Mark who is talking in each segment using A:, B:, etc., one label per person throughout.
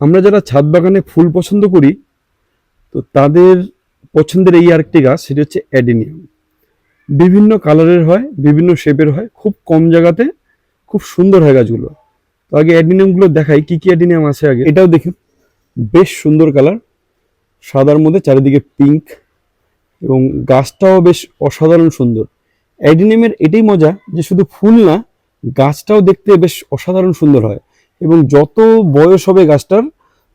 A: আমরা যারা ছাদ বাগানে ফুল পছন্দ করি, তো তাদের পছন্দের এই আরেকটি গাছ, সেটি হচ্ছে অ্যাডিনিয়াম। বিভিন্ন কালারের হয়, বিভিন্ন শেপের হয়, খুব কম জায়গাতে খুব সুন্দর হয় গাছগুলো। তো আগে অ্যাডিনিয়ামগুলো দেখাই, কি কি অ্যাডিনিয়াম আছে আগে? এটাও দেখুন, বেশ সুন্দর কালার। সাদার মধ্যে চারিদিকে পিঙ্ক এবং গাছটাও বেশ অসাধারণ সুন্দর। অ্যাডিনিয়ামের এটাই মজা যে শুধু ফুল না, গাছটাও দেখতে বেশ অসাধারণ সুন্দর হয়। এবং যত বয়স হবে গাছটার,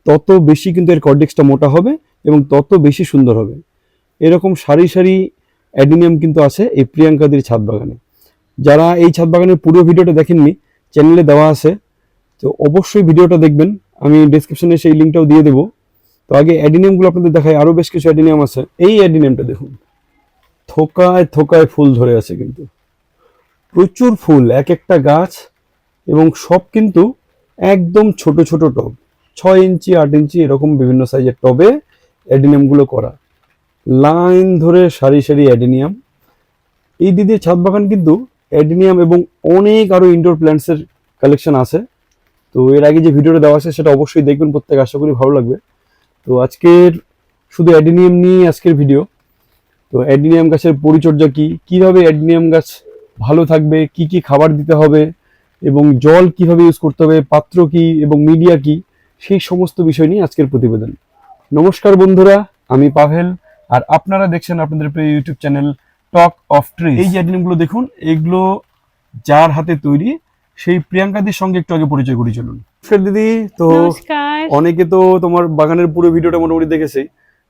A: তত বেশি কিন্তু এর কর্ডেক্সটা মোটা হবে এবং তত বেশি সুন্দর হবে। এরকম সারি সারি অ্যাডিনিয়াম কিন্তু আছে এই প্রিয়াঙ্কাদির ছাদ বাগানে। যারা এই ছাদ বাগানের পুরো ভিডিওটা দেখেননি, চ্যানেলে দেওয়া আছে, তো অবশ্যই ভিডিওটা দেখবেন। আমি ডিসক্রিপশনে সেই লিঙ্কটাও দিয়ে দেবো। তো আগে অ্যাডিনিয়ামগুলো আপনাদের দেখাই, আরও বেশ কিছু অ্যাডিনিয়াম আছে। এই অ্যাডিনিয়ামটা দেখুন, থোকায় থোকায় ফুল ধরে আছে কিন্তু। প্রচুর ফুল, এক একটা গাছ এবং সব কিন্তু একদম ছোট ছোট টব। ছয় ইঞ্চি, আট ইঞ্চি এরকম বিভিন্ন সাইজের টবে অ্যাডিনিয়ামগুলো করা। লাইন ধরে সারি সারি অ্যাডিনিয়াম। এই দিদির ছাদ বাগান কিন্তু অ্যাডিনিয়াম এবং অনেক আরও ইনডোর প্ল্যান্টসের কালেকশন আছে। তো এর আগে যে ভিডিওটা দেওয়া আছে সেটা অবশ্যই দেখবেন, প্রত্যেক আশা করি ভালো লাগবে। তো আজকের শুধু অ্যাডিনিয়াম নিয়ে আজকের ভিডিও তো অ্যাডিনিয়াম গাছের পরিচর্যা কি? কীভাবে অ্যাডিনিয়াম গাছ ভালো থাকবে? কি কি খাবার দিতে হবে? এবং জল কীভাবে ইউজ করতে হবে পাত্র কি এবং মিডিয়া কি সেই সমস্ত বিষয় নিয়ে আজকের প্রতিবেদন। নমস্কার বন্ধুরা আমি পাভেল আর আপনারা দেখছেন আপনাদের প্রিয় YouTube channel Talk of Tree এই যে অ্যাডিনিয়ামগুলো দেখুন এগুলো যার হাতে তৈরি সেই প্রিয়াঙ্কাদির সঙ্গে একটু আগে পরিচয় করি চলুন। নমস্কার দিদি তো অনেকে তো তোমার বাগানের পুরো ভিডিওটা মোটামুটি দেখেছে।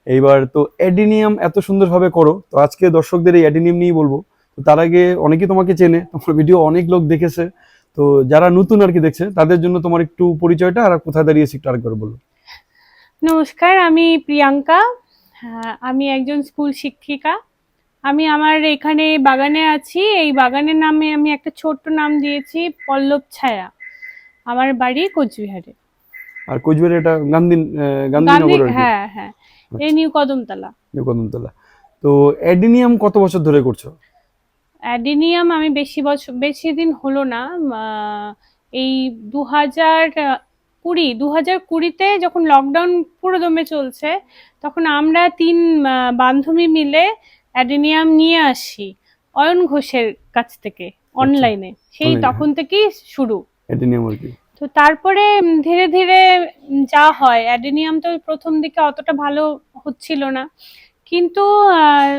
A: এইবার তো অ্যাডিনিয়াম এত সুন্দরভাবে করো তো আজকে দর্শকদের এই অ্যাডিনিয়াম নিয়েই বলব। তো তার আগে অনেকে তোমাকে চেনে তোমার ভিডিও অনেক লোক দেখেছে। তো যারা নতুন আর কি দেখছে তাদের জন্য তোমার একটু পরিচয়টা আর কোথায় দাঁড়িয়েছি একটু আরেকবার বলো।
B: নমস্কার আমি প্রিয়াঙ্কা। হ্যাঁ, আমি একজন স্কুল শিক্ষিকা। আমি আমার এখানে বাগানে আছি। এই বাগানের নামে আমি একটা ছোট্ট নাম দিয়েছি পল্লব ছায়া। আমার বাড়ি কোচবিহারে।
A: আর কোচবিহারে এটা গান্ধী
B: গান্ধী হ্যাঁ হ্যাঁ। এই নিউ কদমতলা।
A: নিউ কদমতলা। তো অ্যাডিনিয়াম কত বছর ধরে করছ?
B: অ্যাডিনিয়াম আমি বেশি বছর বেশি দিন হলো না। এই দু হাজার কুড়ি দু হাজার কুড়িতে যখন লকডাউন পুরো দমে চলছে তখন আমরা তিন বান্ধবী মিলে অ্যাডিনিয়াম নিয়ে আসি অয়ন ঘোষের কাছ থেকে অনলাইনে সেই তখন থেকেই শুরু।
A: অ্যাডিনিয়াম আর কি।
B: তো তারপরে ধীরে ধীরে যা হয় অ্যাডিনিয়াম তো প্রথম দিকে অতটা ভালো হচ্ছিল না। কিন্তু আহ,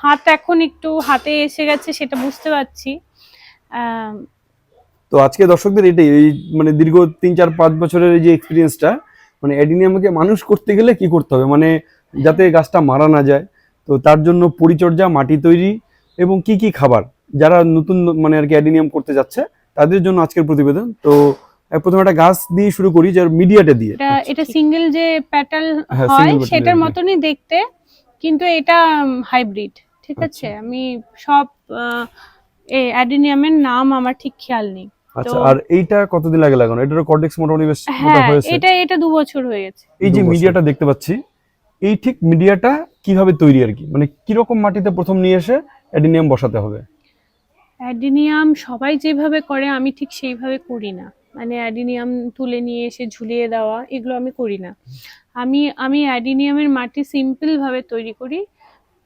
B: হাত এখন একটু হাতে এসে গেছে সেটা বুঝতে পারছি। আহ,
A: তো আজকে দর্শকদের এটাই এই মানে দীর্ঘ তিন চার পাঁচ বছরের এই যে এক্সপিরিয়েন্সটা মানে অ্যাডিনিয়ামকে মানুষ করতে গেলে কি করতে হবে? মানে যাতে গাছটা মারা না যায় তো তার জন্য পরিচর্যা মাটি তৈরি এবং কি কি খাবার যারা নতুন মানে আর কি অ্যাডিনিয়াম করতে যাচ্ছে তাদের জন্য আজকের প্রতিবেদন। তো প্রথমে একটা গাছ দিয়ে শুরু করি যার মিডিয়াটা দিয়ে।
B: এটা এটা সিঙ্গেল যে প্যাটাল
A: হ্যাঁ,
B: হয় সেটার মতনই দেখতে। কিন্তু এটা হাইব্রিড ঠিক আছে?
A: আচ্ছা।
B: আমি সব আহ, এ অ্যাডিনিয়ামের নাম আমার ঠিক খেয়াল নেই।
A: আচ্ছা আর এইটা কতদিন লাগে লাগানো? এটারও কর্ডেক্স মোটামুটি বেশ মোটা
B: হ্যাঁ
A: হয়েছে।
B: এটা এটা দু বছর হয়ে গেছে।
A: এই যে মিডিয়াটা দেখতে পাচ্ছি এই ঠিক মিডিয়াটা কীভাবে তৈরি আর কি? মানে কীরকম মাটিতে প্রথম নিয়ে এসে অ্যাডিনিয়াম বসাতে হবে?
B: অ্যাডিনিয়াম সবাই যেভাবে করে আমি ঠিক সেইভাবে করি না। মানে অ্যাডিনিয়াম তুলে নিয়ে এসে ঝুলিয়ে দেওয়া এগুলো আমি করি না। আমি আমি অ্যাডিনিয়ামের মাটি সিম্পল ভাবে তৈরি করি।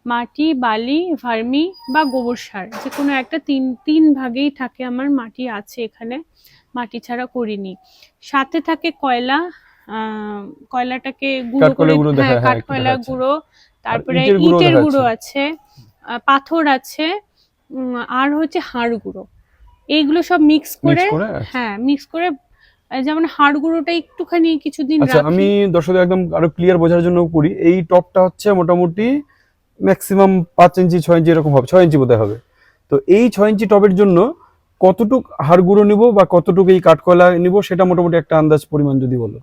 B: মাটি বালি ভার্মি বা গোবর সার যে কোনো একটা তিন তিন ভাগেই থাকে আমার মাটি আছে এখানে। মাটি ছাড়া করিনি। সাথে থাকে কয়লা কয়লাটাকে গুঁড়ো করে হ্যাঁ কাঠকয়লা গুঁড়ো তারপরে
A: ইটের গুঁড়ো।
B: আছে পাথর আছে আর হচ্ছে হাড় গুঁড়ো। এইগুলো সব মিক্স করে
A: আচ্ছা।
B: হ্যাঁ মিক্স করে যেমন হাড় গুঁড়োটা একটুখানি কিছুদিন
A: আচ্ছা আমি দর্শকদের একদম আরও ক্লিয়ার বোঝার জন্য করি এই টপটা হচ্ছে মোটামুটি ম্যাক্সিমাম পাঁচ ইঞ্চি ছয় ইঞ্চি এরকম হবে ছয় ইঞ্চি বোধহয় হবে। তো এই ছয় ইঞ্চি টবের জন্য কতটুক হাড় গুঁড়ো নিব বা কতটুকু এই কাঠকয়লা নিব সেটা মোটামুটি একটা আন্দাজ পরিমাণ যদি বলো।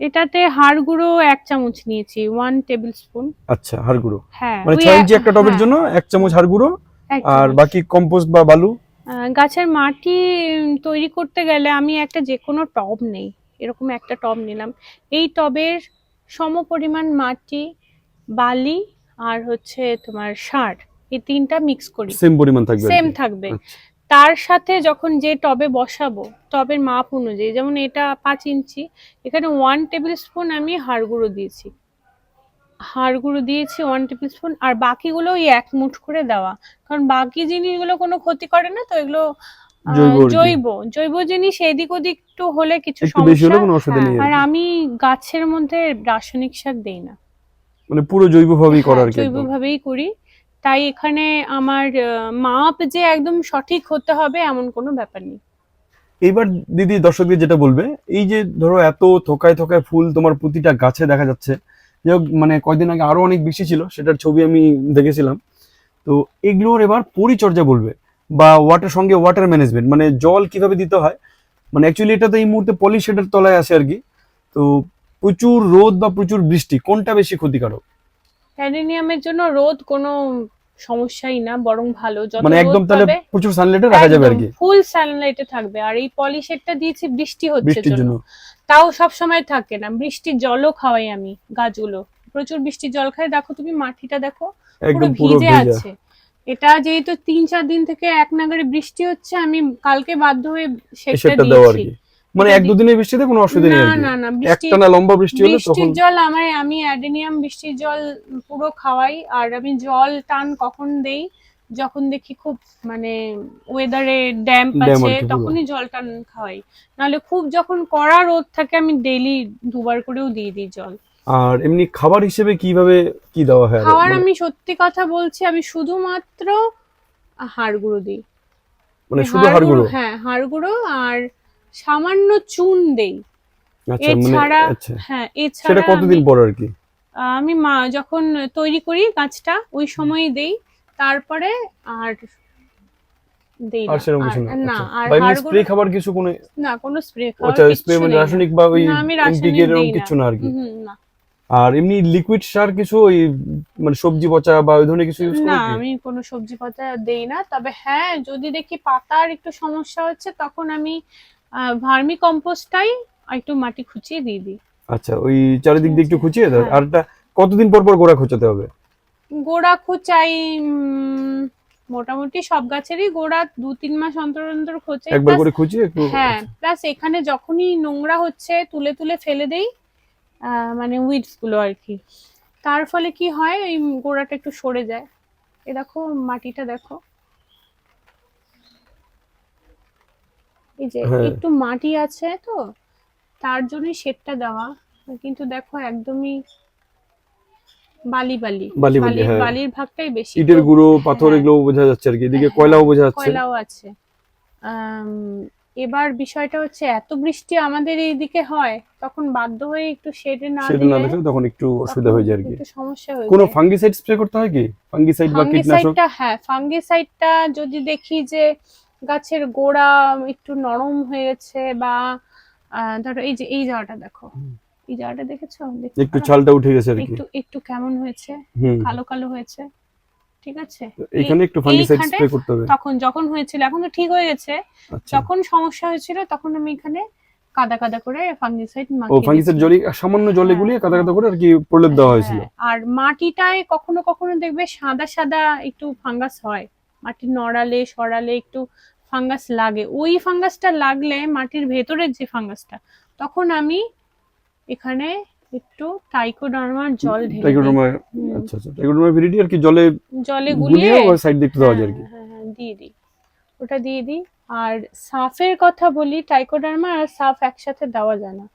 B: এটাতে হাড় গুঁড়ো এক চামচ নিয়েছি ওয়ান টেবিল স্পুন
A: আচ্ছা হাড় গুঁড়ো
B: হ্যাঁ
A: মানে ছয় ইঞ্চি একটা টবের
B: হ্যাঁ,
A: জন্য এক চামচ হাড় গুঁড়ো আর বাকি কম্পোস্ট বা বালু
B: গাছের মাটি তৈরি করতে গেলে আমি একটা যে কোনো টব নেই। এরকম একটা টব নিলাম। এই টবের সম পরিমাণ মাটি বালি আর হচ্ছে তোমার সার এই তিনটা মিক্স করি।
A: সেম পরিমাণ থাকবে
B: সেম থাকবে।
A: আচ্ছা।
B: তার সাথে যখন যে টবে বসাবো টবের মাপ অনুযায়ী যেমন এটা পাঁচ ইঞ্চি এখানে ওয়ান টেবিল স্পুন আমি হাড় গুঁড়ো দিয়েছি। হাড় গুঁড়ো দিয়েছি ওয়ান টেবিল স্পুন আর বাকিগুলো ওই এক মুঠ করে দেওয়া। কারণ বাকি জিনিসগুলো কোনো ক্ষতি করে না তো এগুলো
A: জৈব
B: জৈব। জিনিস এদিক ওদিক একটু হলে কিছু সমস্যা। হ্যাঁ, আর আমি গাছের মধ্যে রাসায়নিক সার দেই না।
A: মানে পুরো জৈবভাবেই করা আর
B: হ্যাঁ। জৈবভাবেই করি। তাই এখানে আমার মাপ যে একদম সঠিক হতে হবে এমন কোনো ব্যাপার নেই।
A: এইবার দিদি দর্শকদের যেটা বলবে এই যে ধরো এত থোকায় থোকায় ফুল তোমার প্রতিটা গাছে দেখা যাচ্ছে যাই মানে কয়দিন আগে আরও অনেক বেশি ছিল সেটার ছবি আমি দেখেছিলাম। তো এগুলোর এবার পরিচর্যা বলবে বা ওয়াটার সঙ্গে ওয়াটার ম্যানেজমেন্ট মানে জল কীভাবে দিতে হয়? মানে অ্যাকচুয়ালি এটা তো এই মুহূর্তে পলিশেডের তলায় আছে আর কি। তো প্রচুর রোদ বা প্রচুর বৃষ্টি কোনটা বেশি ক্ষতিকারক?
B: অ্যাডেনিয়ামের জন্য রোদ কোনো সমস্যাই না বরং ভালো। যত
A: মানে একদম তাহলে প্রচুর সানলাইটে রাখা যাবে আর কি?
B: ফুল সানলাইটে থাকবে। আর এই পলিশেডটা দিয়েছি বৃষ্টি হচ্ছে জন্য। তাও সব সময় থাকে না। বৃষ্টির জলও খাওয়াই আমি গাছগুলো। প্রচুর বৃষ্টির জল খাই। দেখো তুমি মাটিটা দেখো পুরো ভিজে আছে। এটা যেহেতু তিন চার দিন থেকে এক নাগারে বৃষ্টি হচ্ছে আমি কালকে বাধ্য হয়ে সেটা দিয়েছি।
A: মানে এক দুদিনের বৃষ্টিতে কোনো অসুবিধা নেই
B: না না না
A: একটা না লম্বা বৃষ্টি হলে তখন
B: বৃষ্টির জল আমার আমি অ্যাডেনিয়াম বৃষ্টির জল পুরো খাওয়াই আর আমি জল টান কখন দেই যখন দেখি খুব মানে ওয়েদারে ড্যাম্প আছে তখনই জল টান খাওয়াই। নাহলে খুব যখন কড়া রোদ থাকে আমি ডেইলি দুবার করেও দিয়ে দিই জল।
A: আর এমনি খাবার হিসেবে কীভাবে কি দেওয়া হয়?
B: খাওয়ার
A: মানে-
B: আমি সত্যি কথা বলছি আমি শুধুমাত্র হাড় গুঁড়ো দিই।
A: মানে শুধু হাড় গুঁড়ো?
B: হ্যাঁ হাড় গুঁড়ো আর সামান্য চুন দেই।
A: আচ্ছা মানে
B: এছাড়া
A: আচ্ছা।
B: হ্যাঁ
A: সেটা
B: এছাড়া
A: কতদিন
B: আমি-
A: পর আর কি?
B: আমি মা যখন তৈরি করি গাছটা ওই সময়ই দেই। তারপরে আর দেই
A: আর সেরকম কিছু না।
B: আর-
A: আচ্ছা। এমনি
B: হাড়
A: স্প্রে খাবার কিছু কোনো
B: না কোনো স্প্রে
A: আচ্ছা স্প্রে মানে রাসায়নিক বা ওই
B: না, আমি রাসায়নিক
A: এনপিকে এরকম কিছু না আর কি?
B: না।
A: আর এমনি লিকুইড সার কিছু ওই মানে সবজি পচা বা ওই ধরনের কিছু ইউজ
B: না আমি কোনো সবজি পাতা দেই না। তবে হ্যাঁ যদি দেখি পাতার একটু সমস্যা হচ্ছে তখন আমি ভার্মি কম্পোস্টটাই একটু মাটি খুঁচিয়ে দিয়ে দিই।
A: আচ্ছা ওই চারিদিক দিয়ে একটু খুঁচিয়ে দাও
B: হ্যাঁ।
A: আর এটা কতদিন পর পর গোড়া খোঁচাতে হবে?
B: গোড়া খোঁচাই মোটামুটি সব গাছেরই গোড়া দু তিন মাস অন্তর অন্তর খোঁচাই
A: একবার করে একটু
B: হ্যাঁ প্লাস এখানে যখনই নোংরা হচ্ছে তুলে তুলে ফেলে দেই মানে উইডসগুলো আর কি। তার ফলে কি হয় ওই গোড়াটা একটু সরে যায়। এ দেখো মাটিটা দেখো। এই যে
A: হ্যাঁ।
B: একটু মাটি আছে তো তার জন্যই শেডটা দেওয়া। কিন্তু দেখো একদমই বালি বালি।
A: বালি বালি,
B: বালির
A: হ্যাঁ।
B: ভাগটাই বেশি
A: ইটের গুঁড়ো পাথর
B: হ্যাঁ।
A: এগুলো বোঝা যাচ্ছে আর কি। এদিকে কয়লাও বোঝা যাচ্ছে।
B: কয়লাও আছে। এবার বিষয়টা হচ্ছে এত বৃষ্টি আমাদের এইদিকে হয় তখন বাধ্য হয়ে একটু শেডে না
A: সেটা না
B: দিলে
A: তখন একটু অসুবিধা হয়ে যায় আর কি।
B: একটু সমস্যা হয়ে
A: কোনো ফাঙ্গিসাইড স্প্রে করতে হয় কি? ফাঙ্গিসাইড বা কীটনাশক?
B: ফাঙ্গিসাইডটা হ্যাঁ ফাঙ্গিসাইডটা যদি দেখি যে গাছের গোড়া একটু নরম হয়ে গেছে বা ধরো এই যে এই জায়গাটা দেখো। জায়গাটা দেখেছ?
A: একটু ছালটা উঠে গেছে আর কি।
B: একটু একটু কেমন হয়েছে? কালো কালো হয়েছে। ঠিক আছে?
A: এখানে একটু ফাঙ্গিসাইড স্প্রে করতে হবে।
B: তখন যখন হয়েছিল এখন তো ঠিক হয়ে গেছে।
A: আচ্ছা।
B: যখন সমস্যা হয়েছিল তখন আমি এখানে কাদা কাদা করে ফাঙ্গিসাইড
A: ও ফাঙ্গিসাইড জলে সামান্য জলে
B: হ্যাঁ,
A: গুলিয়ে কাদা কাদা করে আর কি প্রলেপ দেওয়া হয়েছিল।
B: আর মাটিটায় কখনো কখনো দেখবে সাদা সাদা একটু ফাঙ্গাস হয়। মাটি নড়ালে সরালে একটু ফাঙ্গাস লাগে। ওই ফাঙ্গাসটা লাগলে মাটির ভেতরের যে ফাঙ্গাসটা তখন আমি এখানে একটু টাইকোডার্মার জল ঢেলে।
A: টাইকোডার্মা আচ্ছা আচ্ছা টাইকোডার্মা ভিরিডি আর কি জলে
B: জলে
A: গুলিয়ে ওই সাইড দিয়ে একটু দেওয়া যায় আর কি।
B: হ্যাঁ, হ্যাঁ, হ্যাঁ, দিয়ে দিই। ওটা দিয়ে দিই। আর সাফের কথা বলি টাইকোডার্মা আর সাফ একসাথে দেওয়া যায় না।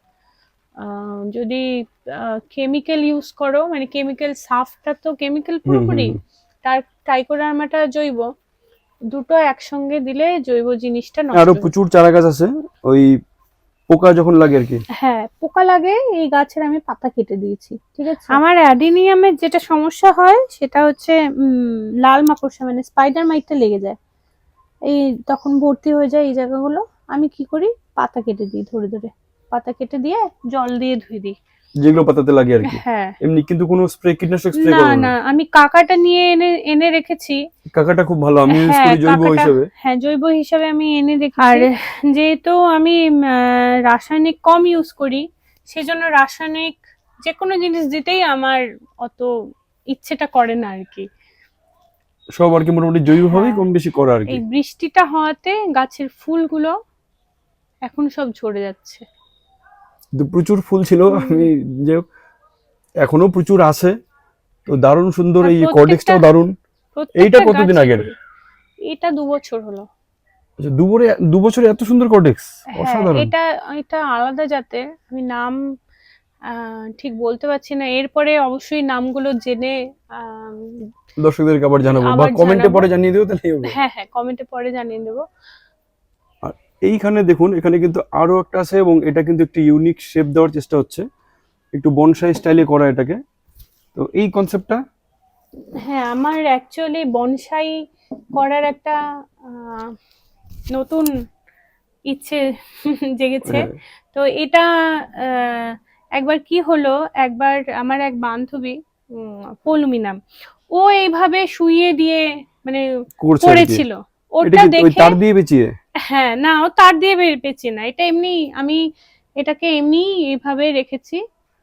B: যদি কেমিক্যাল ইউজ করো মানে কেমিক্যাল সাফটা তো কেমিক্যাল পুরোপুরি তার টাইকোডার্মাটা জৈব দুটো একসঙ্গে দিলে জৈব জিনিসটা আরও
A: প্রচুর চারা গাছ আছে ওই পোকা যখন লাগে আর কি?
B: হ্যাঁ পোকা লাগে এই গাছের আমি পাতা কেটে দিয়েছি ঠিক আছে? আমার অ্যাডিনিয়ামের যেটা সমস্যা হয় সেটা হচ্ছে উম, লাল মাকড়সা মানে স্পাইডার মাইটটা লেগে যায়। এই তখন ভর্তি হয়ে যায় এই জায়গাগুলো। আমি কি করি? পাতা কেটে দিই ধরে ধরে। পাতা কেটে দিয়ে জল দিয়ে ধুই দিই।
A: যেগুলো পাতাতে লাগে আর কি।
B: হ্যাঁ।
A: এমনি কিন্তু কোনো স্প্রে কীটনাশক স্প্রে
B: না না।
A: না
B: আমি কাকাটা নিয়ে এনে এনে রেখেছি।
A: কাকাটা খুব ভালো আমি ইউজ
B: হ্যাঁ,
A: করি জৈব
B: কাকাটা-
A: হিসেবে।
B: হ্যাঁ জৈব হিসাবে আমি এনে রেখেছি। আর। যেহেতু আমি আহ, রাসায়নিক কম ইউজ করি সেজন্য রাসায়নিক যে কোনো জিনিস দিতেই আমার অত ইচ্ছেটা করে না আর কি।
A: সব আর কি মোটামুটি জৈবভাবেই
B: হ্যাঁ।
A: কম বেশি করা আর কি।
B: এই বৃষ্টিটা হওয়াতে গাছের ফুলগুলো এখন সব ঝরে যাচ্ছে।
A: প্রচুর ফুল ছিল আমি যে এখনও প্রচুর আছে। তো দারুণ সুন্দর এই কর্ডেক্সটাও দারুণ। এইটা কতদিন আগের?
B: এটা দু বছর হলো।
A: আচ্ছা দুবরে দু বছরে এত সুন্দর কর্ডেক্স
B: হ্যাঁ
A: অসাধারণ।
B: এটা এটা আলাদা জাতের। আমি নাম ঠিক বলতে পারছি না। এরপরে অবশ্যই নামগুলো জেনে
A: দর্শকদেরকে আবার জানাব বা কমেন্টে পরে জানিয়ে দিও তাহলে
B: হ্যাঁ হ্যাঁ কমেন্টে পরে জানিয়ে দেবো।
A: এইখানে দেখুন এখানে কিন্তু আরও একটা আছে এবং এটা কিন্তু একটু ইউনিক শেপ দেওয়ার চেষ্টা হচ্ছে। একটু বনসাই স্টাইলে করা এটাকে। তো এই কনসেপ্টটা
B: হ্যাঁ আমার অ্যাকচুয়ালি বনসাই করার একটা নতুন ইচ্ছে জেগেছে।
A: হ্যাঁ।
B: তো এটা একবার কি হলো একবার আমার এক বান্ধবী উম, পৌলমি নাম ও এইভাবে শুইয়ে দিয়ে মানে
A: করছে
B: করেছিল ওটা দেখে
A: তার দিয়ে বেচিয়ে
B: হ্যাঁ না ও তার দিয়ে পেঁচে না। এটা এমনি আমি এটাকে এমনি এইভাবে রেখেছি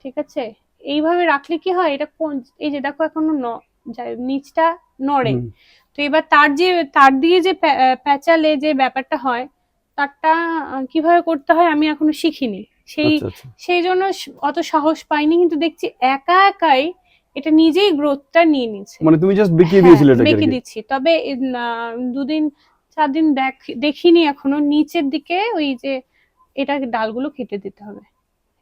B: ঠিক আছে? এইভাবে রাখলে কি হয় এটা কোন এই যে দেখো এখনও ন নিচটা নড়ে। তো এবার তার যে তার দিয়ে যে প্যাঁচালে যে ব্যাপারটা হয় তারটা কীভাবে করতে হয় আমি এখনও শিখিনি। সেই
A: আচ্ছা আচ্ছা।
B: সেই জন্য অত সাহস পাইনি কিন্তু দেখছি একা একাই এটা নিজেই গ্রোথটা নিয়ে নিচ্ছে।
A: মানে তুমি জাস্ট বিকিয়ে
B: হ্যাঁ,
A: দিয়েছিলে এটাকে আর
B: বেঁকে
A: কি।
B: দিচ্ছি। তবে দুদিন চার দিন দেখ দেখিনি এখনও নিচের দিকে ওই যে এটা ডালগুলো কেটে দিতে হবে।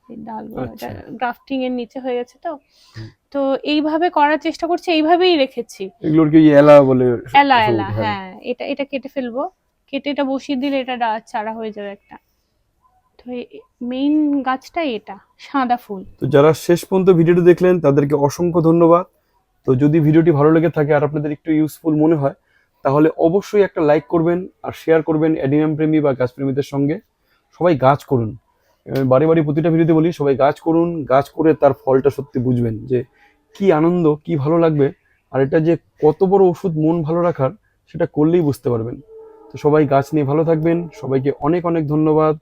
B: এই ডালগুলো
A: আচ্ছা।
B: গ্রাফটিং এর নিচে হয়ে গেছে তো। তো এইভাবে করার চেষ্টা করছি এইভাবেই রেখেছি।
A: এগুলোর কি এলা বলে
B: এলা এলা হ্যাঁ? এটা এটা কেটে ফেলব। কেটে এটা বসিয়ে দিলে এটা চারা হয়ে যাবে একটা। তো মেইন গাছটা এটা সাদা ফুল।
A: তো যারা শেষ পর্যন্ত ভিডিওটি দেখলেন তাদেরকে অসংখ্য ধন্যবাদ। তো যদি ভিডিওটি ভালো লেগে থাকে আর আপনাদের একটু ইউজফুল মনে হয় তাহলে অবশ্যই একটা লাইক করবেন আর শেয়ার করবেন অ্যাডিনিয়াম প্রেমী বা গাছপ্রেমীদের সঙ্গে। সবাই গাছ করুন। বাড়ি বাড়ি প্রতিটা ভিডিওতে বলি, সবাই গাছ করুন, গাছ করে তার ফলটা সত্যি বুঝবেন যে কি আনন্দ, কি ভালো লাগবে আর এটা যে কত বড় ওষুধ মন ভালো রাখার, সেটা করলেই বুঝতে পারবেন। তো সবাই গাছ নিয়ে ভালো থাকবেন। সবাইকে অনেক অনেক ধন্যবাদ।